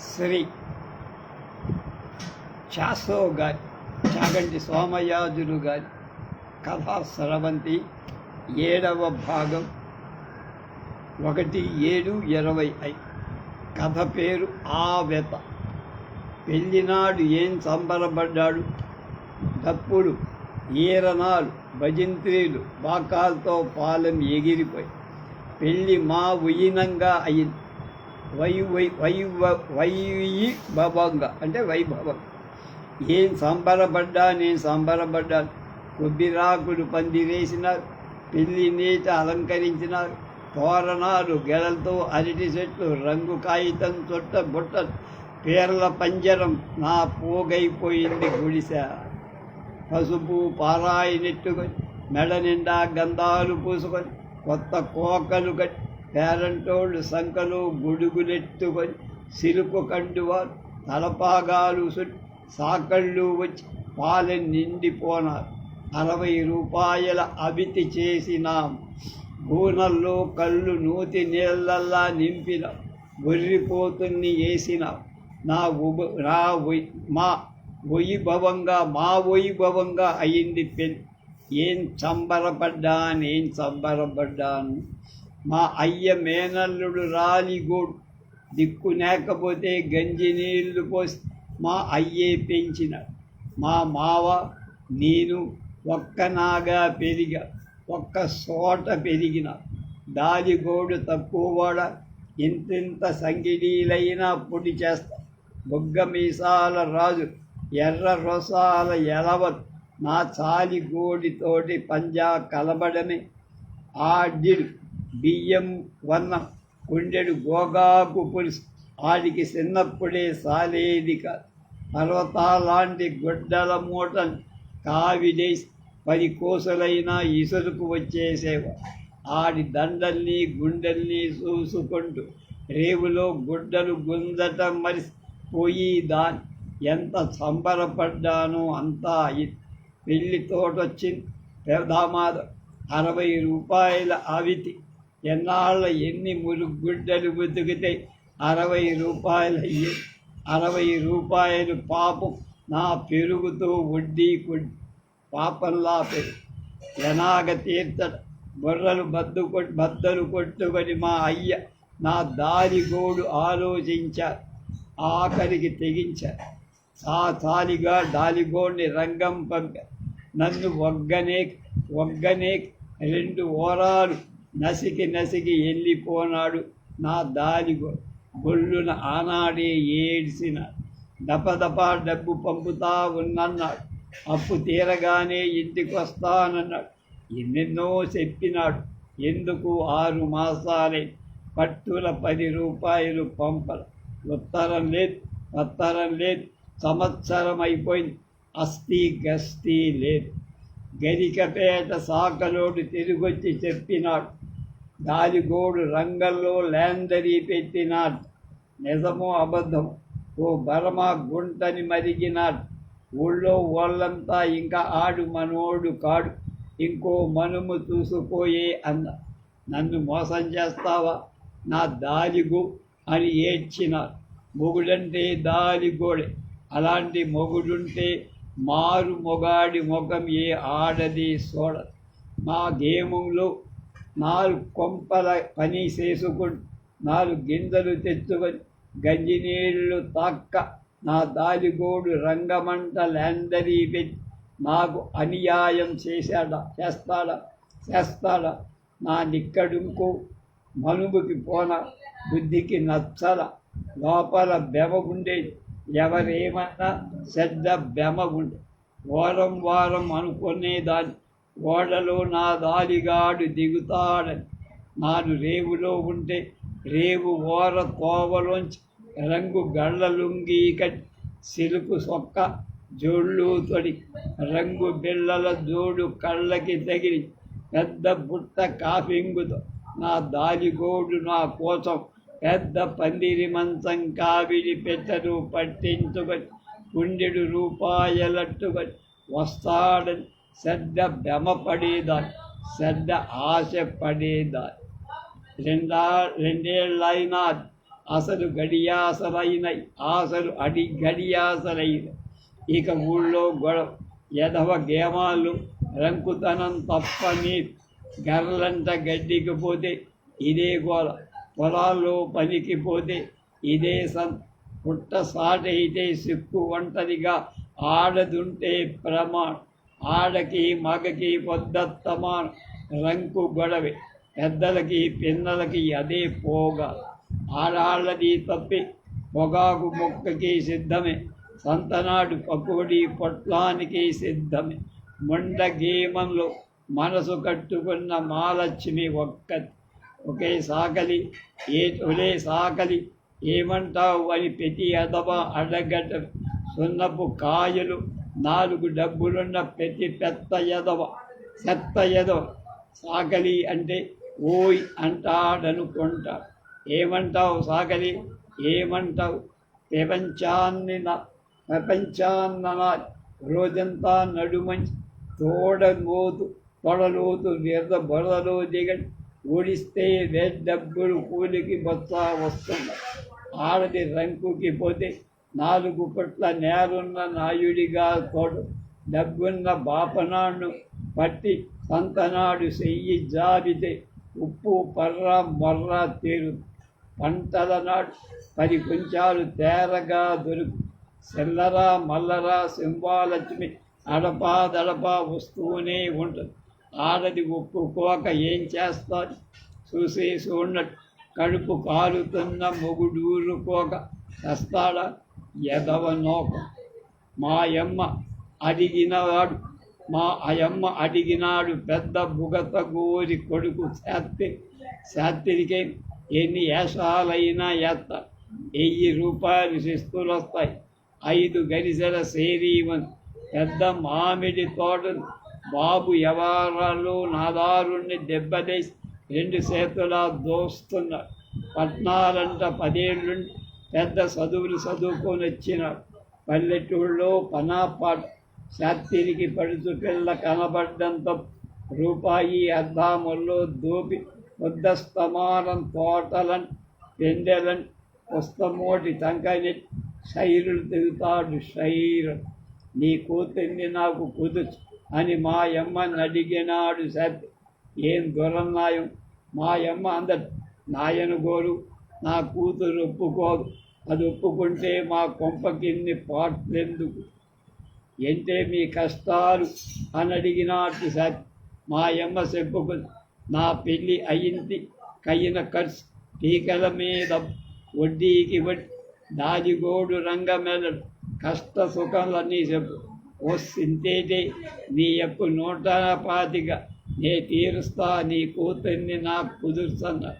శ్రీ చాసో గారి చాగంటి సోమయాజులు గారి కథా స్రవంతి ఏడవ భాగం ఒకటి ఏడు ఇరవై ఐదు కథ పేరు ఆవెత. పెళ్ళినాడు ఏం సంబరపడ్డాడు? డప్పులు ఈరనాలు భజంత్రీలు బాకాలతో పాలెం ఎగిరిపోయి. పెళ్ళి మా ఉయినంగా అయింది. వై వై వై వైభవంగా అంటే వైభవం ఏం సంబరపడ్డా నేను సంబరపడ్డాను కొబ్బిరాకులు పందిరేసినారు పెళ్ళి నీట అలంకరించినారు. తోరణాలు గెడలతో అరటి చెట్లు రంగు కాగితం చుట్ట బుట్ట పేర్ల పంజరం. నా పోగైపోయింది గుడిసె. పసుపు పారాయి నెట్టుకొని మెడ నిండా గంధాలు పూసుకొని కొత్త కోకలు కట్టి పేరంటోళ్ళు సంకలు గొడుగులెత్తుకొని సిలుకు కండువారు తలపాగాలు సాకళ్ళు వచ్చి పాలె నిండిపోనారు. అరవై రూపాయల అవితి చేసినాం. బూనల్లో కళ్ళు నూతి నీళ్ళల్లా నింపిన గొర్రిపోతుని వేసిన నా ఉబ నా మా వైభవంగా మా వైభవంగా అయింది పెళ్ళి ఏం సంబరపడ్డాను ఏం సంబరపడ్డాను మా అయ్య మేనల్లుడు రాలిగోడు దిక్కు లేకపోతే గంజి నీళ్ళు పోసి మా అయ్యే పెంచిన మా మావ నేను ఒక్కనాగా పెరిగా ఒక్క చోట పెరిగిన. దాలిగోడు తక్కువవాడ ఇంతింత సంగిడీలైనా పొడి చేస్తా. బొగ్గ మీసాల రాజు ఎర్ర రొసాల ఎలవత్ నా చాలి గోడితోటి పంజా కలబడమే. ఆడిడు బియ్యం వన్న కుండెడు గోగాకు పులుసు. ఆడికి చిన్నప్పుడే సాలేది కాదు పర్వతాలాంటి గుడ్డల మూట కావిడేసి పది కోసలైనా ఇసురుకు వచ్చేసేవా. ఆడి దండల్ని గుండెల్ని చూసుకుంటూ రేవులో గుడ్డలు గుందటం మరి పోయి దాని ఎంత సంబరపడ్డానో అంతా అయింది పెళ్ళి తోటొచ్చింది. పెదామాద అరవై రూపాయల అవితి. ఎన్నాళ్ళ ఎన్ని మురుగుడ్డలు బతుకుతాయి అరవై రూపాయలయ్యి అరవై రూపాయలు పాపం నా పెరుగుతూ వడ్డీ కొట్టి పాపంలా పెరుగు ఎనాగ తీర్థ బుర్రలు బద్దు బద్దలు కొట్టుకొని మా అయ్య నా దారిగోడు ఆలోచించారు. ఆఖరికి తెగించారు. ఆ తాలిగా దాలిగోడిని రంగం పంపారు. నన్ను ఒగ్గనే ఒగ్గనే రెండు ఓరాలు నసికి నసికి వెళ్ళిపోనాడు నా దారి గొల్లున ఆనాడే ఏడ్చిన దపదప డబ్బు పంపుతా ఉన్నన్నాడు. అప్పు తీరగానే ఇంటికి వస్తానన్నాడు ఎన్నెన్నో చెప్పినాడు. ఎందుకు ఆరు మాసాలే? పట్టుల పది రూపాయలు పంపల. ఉత్తరం లేదు ఉత్తరం లేదు. సంవత్సరం అయిపోయింది. అస్థి గస్తీ లేదు. గరికపేట సాకలోడు తిరిగొచ్చి చెప్పినాడు. దాలిగోడు రంగంలో ల్యాండరీ పెట్టినాడు. నిజమో అబద్ధం ఓ బరమ గుంటని మరిగినాడు. ఊళ్ళో వాళ్ళంతా ఇంకా ఆడు మనోడు కాడు. ఇంకో మనము చూసుకోయే అన్న నన్ను మోసం చేస్తావా? నా దాలిగు అని ఏడ్చినారు మొగుడంటే దాలిగోడే. అలాంటి మొగుడుంటే మారు మొగాడి ముఖం ఏ ఆడది చూడదు మా గేమంలో నాలుగు కొంపల పని చేసుకుని నాలుగు గింజలు తెచ్చుకొని గంజి నీళ్ళు తాక్క నా దాలిగోడు రంగమంట ల్యాండరీ పెట్టి నాకు అన్యాయం చేశాడా చేస్తాడా చేస్తాడా. నా నిక్కడుకు మనుబుకి పోన బుద్ధికి నచ్చల లోపల బెమ ఉండేది ఎవరేమన్నా శ్రద్ధ బెమ ఉండే వారం వారం అనుకునేదాన్ని. ఓడలో నా దాలిగాడు దిగుతాడని. నాను రేవులో ఉంటే రేవు ఓర తోవలోంచి రంగు గళ్ళలుంగి కట్టి సిలుకు సొక్క జోళ్ళు తొడి రంగు బిళ్ళల జోడు కళ్ళకి తగిలి పెద్ద బుట్ట కాఫింగుతో నా దాలిగోడు నా కోసం పెద్ద పందిరి మంచం కావిడి పెట్టరు పట్టించుకొని కుండెడు రూపాయలట్టుకొని వస్తాడని శ్రద్ధ భ్రమపడేదాన్ని శ్రద్ధ ఆశ రెండా రెండేళ్ళైనా అసలు గడియాసలైనై ఆశలు అడి గడియాసలైన. ఇక ఊళ్ళో గొడవ ఎదవ గేమాలు రంకుతనం తప్ప నీ గడ్డికి పోతే ఇదే గోల పొలాల్లో పనికి పోతే ఇదే సన్ పుట్ట సాటైతే సిక్కు ఒంటరిగా ఆడదుంటే ప్రమాణం. ఆడకి మగకి పొద్దత్తమా రంకు గొడవి. పెద్దలకి పిన్నలకి అదే పోగా. ఆడాళ్ళది తప్పి పొగాకు మొక్కకి సిద్ధమే. సంతనాడు పకోడి పొట్లానికి సిద్ధమే. మొండ గేమంలో మనసు కట్టుకున్న మాలక్ష్మి ఒక్క ఒకే సాకలి ఏ ఒలే సాకలి ఏమంటావు అని ప్రతి అదవ అడగటం. సున్నపు కాయలు నాలుగు డబ్బులున్న ప్రతి పెద్ద ఎదవ చెత్త ఎదవ సాకలి అంటే ఓయ్ అంటాడనుకుంటా. ఏమంటావు సాకలి ఏమంటావు? ప్రపంచాన్ని నా ప్రపంచాన్న రోజంతా నడుమంచి తోడలోతు తొడలోతు నిర్ద బొరలో దిగండి ఓడిస్తే రెడ్ డబ్బులు కూలికి బొత్స వస్తుంది. ఆడది రంకుకి పోతే నాలుగు పుట్ల నేరున్న నాయుడిగా తోడు డబ్బున్న బాపనాడు పట్టి సంతనాడు చెయ్యి జాబితే ఉప్పు పర్ర మర్ర తీరు. పంటల నాడు పది కొంచాలు తేరగా దొరుకు. సెల్లరా మల్లరా సింహాలక్ష్మి అడపా దడపా వస్తూనే ఉంటుంది. ఆడది ఒప్పుకోక ఏం చేస్తారు చూసేసి ఉన్నట్టు కడుపు కాలుతున్న మొగుడూరుకోక వస్తాడా ఎదవ నోక మా యమ్మ అడిగినవాడు మా అయమ్మ అడిగినాడు పెద్ద బుగత గోరి కొడుకు శాస్త్రి శాస్త్రికే ఎన్ని ఏషాలైనా ఎత్త వెయ్యి రూపాయలు శిస్తులు వస్తాయి. ఐదు గరిసెల సేరీవన్ పెద్ద మామిడి తోటను బాబు ఎవరాలు నాదారుణ్ణి దెబ్బతీసి రెండు చేతులా దోస్తున్నారు. పట్నాలంట పదేళ్ళుండి పెద్ద చదువులు చదువుకొని వచ్చిన పల్లెటూళ్ళలో పనాపాట శాస్త్రికి పడుచు పిల్ల కనబడ్డంత రూపాయి అద్దాముల్లో దోపి వద్దస్తమానం తోటలన్ పెండెలన్ పుస్తమోటి టంకని శైరులు తిరుగుతాడు శైరు. నీ కూతుర్ని నాకు కుదుచు అని మా అమ్మని అడిగినాడు సత్ ఏం దురన్నాయం మా అమ్మ అందరు నాయను గోరు నా కూతురు ఒప్పుకోదు. అది ఒప్పుకుంటే మా కొంపకిన్ని పాట్లెందుకు ఏంటే మీ కష్టాలు అని అడిగినట్టు సార్ మా అమ్మ చెప్పుకు నా పెళ్ళి అయింది కయ్యిన ఖర్చు టీకల మీద వడ్డీకి వడ్డీ దాదిగోడు రంగమెల్లడు కష్ట సుఖాలన్నీ చెప్పు. వస్తుంటేటే నీ యొక్క నూట పాతిగా నే తీరుస్తా నీ కూతుర్ని నాకు కుదురుతున్నా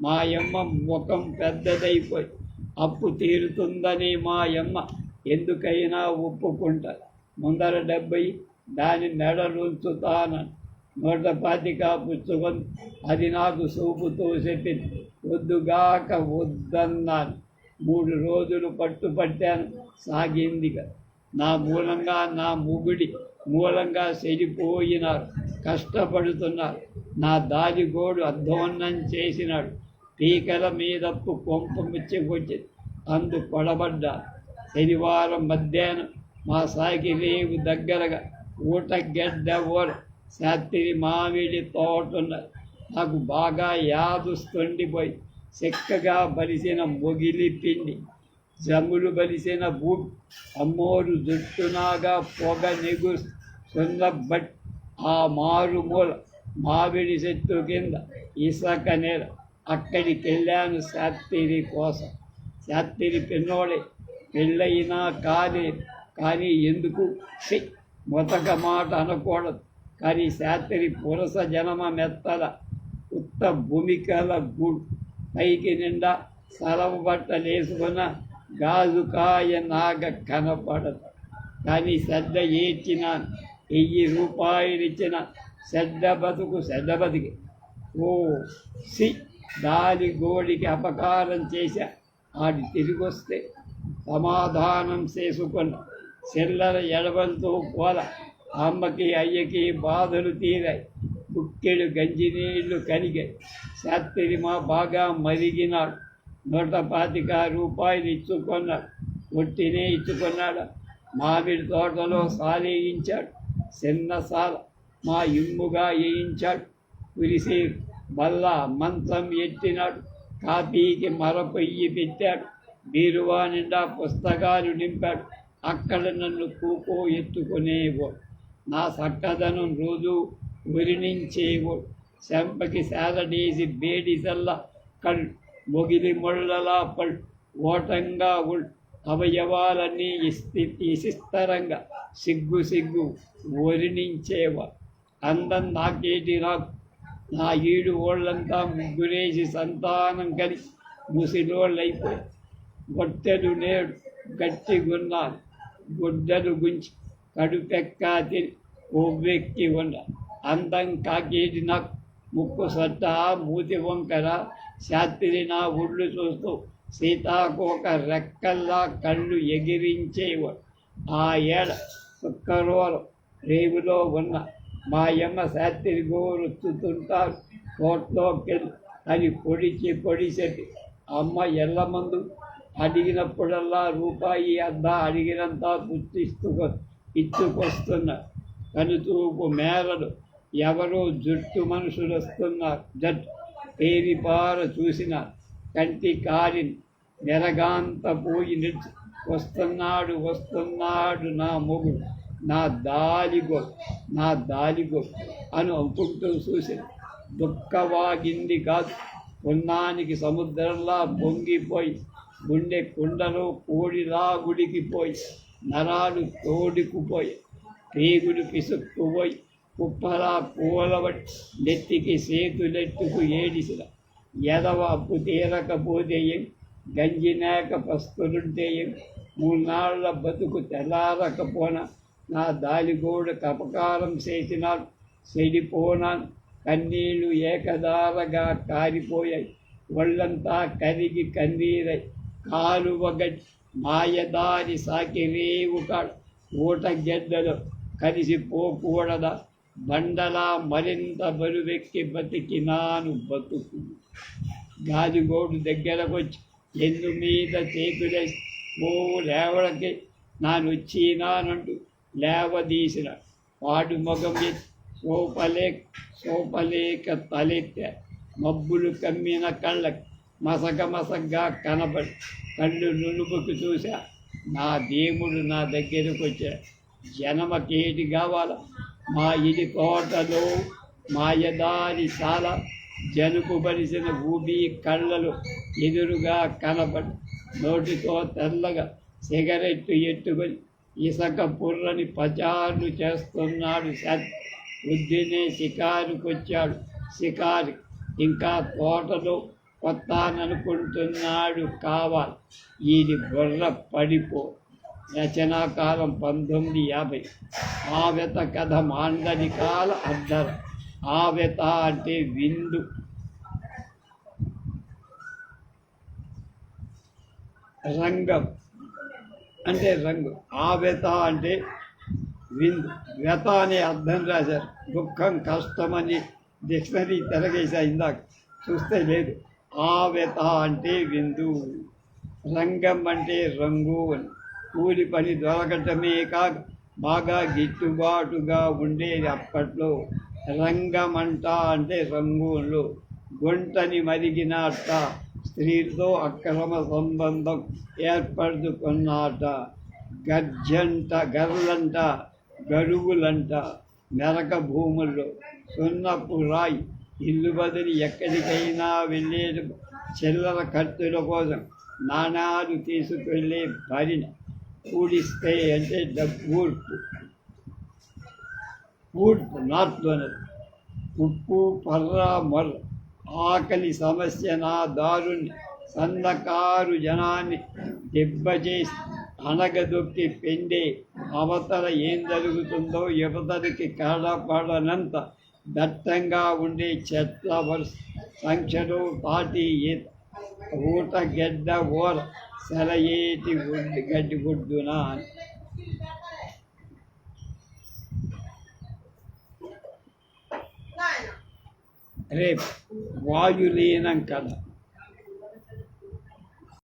మా అమ్మ ముఖం పెద్దదైపోయి అప్పు తీరుతుందని మా అమ్మ ఎందుకైనా ఒప్పుకుంటా ముందర డెబ్బై దాని మెడలుంచుతానని నూట పాతిక పుచ్చుకొని అది నాకు సూపుతో చెప్పింది వద్దుగాక వద్దన్నాను. మూడు రోజులు పట్టుపట్టాను సాగిందిగా నా మూలంగా నా ముగుడి మూలంగా చెడిపోయినారు కష్టపడుతున్నారు. నా దారి గోడు అధ్వాన్నం చేసినాడు. పీకల మీదప్పు కొంప ముచ్చికొచ్చి అందు కొడబడ్డా శనివారం మధ్యాహ్నం మా సాగి రేవు దగ్గరగా ఊట గడ్డ ఊర శాత్రి మామిడి తోటున్న. నాకు బాగా యాదుస్తుండిపోయి చెక్కగా బలిసిన మొగిలి పిండి జములు బలిసిన భూమి అమ్మోరు జుట్టునాగా పొగ నెగు సున్నబట్ ఆ మారుమూల మామిడి చెట్టు కింద ఇసక నేల. అక్కడికి వెళ్ళాను శాస్త్రి కోసం. శాస్త్రి పిన్నోడే. పెళ్ళయినా కానీ కానీ ఎందుకు? సి మొతక మాట అనకూడదు. కానీ శాస్త్రి పురస జనమ మెత్తల ఉత్త భూమికల గుడ్. పైకి నిండా సలవ బట్టలేసుకున్న గాజుకాయ నాగ కనపడదు. కానీ శ్రద్ధ ఏడ్చిన వెయ్యి రూపాయలు ఇచ్చిన శ్రద్ధ బతుకు శ్రద్ధ బతికి. ఓ సి దాని గోడికి అపకారం చేశా. ఆడి తిరిగి వస్తే సమాధానం చేసుకున్న చిల్లర ఎడవలతో పోల. అమ్మకి అయ్యకి బాధలు తీరాయి. బుక్కెడు గంజినీళ్ళు కరిగాయి శాస్త్రి మా బాగా మరిగినాడు. నూట పాతిక రూపాయలు ఇచ్చుకున్నాడు. ఒట్టినే ఇచ్చుకున్నాడు. మామిడి తోటలో సాలేయించాడు చిన్న సాల మా ఇమ్ముగా వేయించాడు. కురిసి బల్ల మంచం ఎత్తినాడు. కాపీకి మరపొయ్యి పెట్టాడు. బీరువా నిండా పుస్తకాలు నింపాడు. అక్కడ నన్ను కూకో ఎత్తుకునేవాడు నా చక్కదనం రోజు ఉరినించేవాడు చెంపకి సేదడేసి బేడి చల్ల కళ్ళు మొగిలి ముళ్ళలా పళ్ళు ఓటంగా ఉళ్ళు. అవయవాలన్నీ ఇసిస్తరంగా. సిగ్గు సిగ్గు ఒరినించేవా అందం నాకేటి నాకు నా ఈడు ఓళ్ళంతా ముగ్గురేసి సంతానం కలి ముసిలోళ్ళైపోయి గొట్టెలు నేడు గట్టిగున్నాను గుడ్డలు గుంచి కడుపెక్కా తిని కొవ్వెక్కి ఉన్న అందం కాకేది నాకు. ముక్కు సట్ట మూతి వంకర శాస్త్రి నా ఒళ్ళు చూస్తూ సీతాకోక రెక్కల్లా కళ్ళు ఎగిరించేవాడు. ఆ ఏడ శుక్రవారం రేవులో ఉన్న మా యమ్మ శాస్త్రి గోరుతుంటారు కోట్లోకెళ్ళి అని పొడిచి పొడిచెట్టి అమ్మ ఎల్లమందు అడిగినప్పుడల్లా రూపాయి అద్దా అడిగినంత గుర్తిస్తూ ఇచ్చుకొస్తున్న. కనుచూపు మేరలు ఎవరో జుట్టు మనుషులు వస్తున్నారు జట్టు పేరిపార చూసిన కంటి కాలిని నెరగాంత పోయి నిలిచి. వస్తున్నాడు వస్తున్నాడు నా మొగుడు. నా దాలిగో నా దాలిగో అని అనుకుంటూ చూసి దుఃఖవాగింది కాదు. పున్నానికి సముద్రంలా పొంగిపోయి గుండె కుండలో కోడిలా గుడికిపోయి నరాలు తోడుకుపోయి పేగులు పిసుక్కుపోయి కుప్పలా కూలబట్టి నెత్తికి సేతులెట్టుకు ఏడిసిన ఎదవ అప్పు తీరకపోతే ఏం? గంజినాక పస్తులుంటే ఏం? మూన్నాళ్ళ బతుకు తెల్లారకపోనా? నా దాలిగోడు కపకారం చేసినాడు చెడిపోనాను కన్నీళ్ళు ఏకదారగా కారిపోయాయి. ఒళ్ళంతా కరిగి కన్నీరై కాలువగట్టి మాయదారి సాకి కాడ కాడు ఊట గెడ్డలు కలిసిపోకూడదా బండలా మరింత బరువెక్కి బతికినాను బతుకు. గాలిగోడు దగ్గరకు వచ్చి ఎన్ను మీద చేతులేసి ఓ లేవడకి నానొచ్చినానంటూ లేవదీసిన వాడి మొగం ఎత్తి సోపలే సోపలేక తలెత్తె మబ్బులు కమ్మిన కళ్ళ మసక మసగ్గా కనబడి కళ్ళు నునుపుకు చూశా నా దేవుడు నా దగ్గరకు వచ్చా జనమకేటి కావాల మా ఇది తోటలో మాయదారి శాల జనుపు బలిసిన భూమి కళ్ళలు ఎదురుగా కనబడి నోటితో తెల్లగా సిగరెట్టు ఎట్టుకొని ఇసక పుర్రని పచారులు చేస్తున్నాడు సత్. బుద్ధినే షికారుకొచ్చాడు షికారు ఇంకా తోటలో కొత్తాననుకుంటున్నాడు కావాలి. ఇది బుర్ర పడిపో. రచనాకాలం పంతొమ్మిది యాభై. ఆవెత కథ మాండని కాల అద్దర ఆవెత అంటే విందు. రంగం. అంటే రంగు. ఆవెత అంటే విందు. వ్యత అనే అర్థం రాశారు. దుఃఖం కష్టమని డిక్షనరీ తెరగేసా ఇందాక. చూస్తే లేదు. ఆవెత అంటే విందు. రంగం అంటే రంగు అని. కూలి పని దొరకటమే కాక బాగా గిట్టుబాటుగా ఉండేది అప్పట్లో. రంగమంట అంటే రంగులు. గుంటని మరిగినట్ట స్త్రీతో అక్రమ సంబంధం ఏర్పడుకున్నాట గర్జంట గర్లంట గరువులంట మెరక భూముల్లో సున్నపు రాయి ఇల్లు బదిలి ఎక్కడికైనా వెళ్ళేది చిల్లర ఖర్చుల కోసం నాణాలు తీసుకెళ్ళే భరిన కూడిస్తే అంటే డబ్బూర్పు కూర్పు నార్త్ అన్నది ఉప్పు పర్ర మొర్ర. ఆకలి సమస్య నా దారుని సన్నకారు జనాన్ని దెబ్బచేసి అనగదొక్కి పెండే అవతల ఏం జరుగుతుందో యువతరికి కడపడనంత దట్టంగా ఉండే చెట్ల వరుస సంఖ్యలో పాటి ఈత ఊట గెడ్డ ఓర సెలయేటి గడ్డి గుడ్డున రేపు వాయులీనం కథ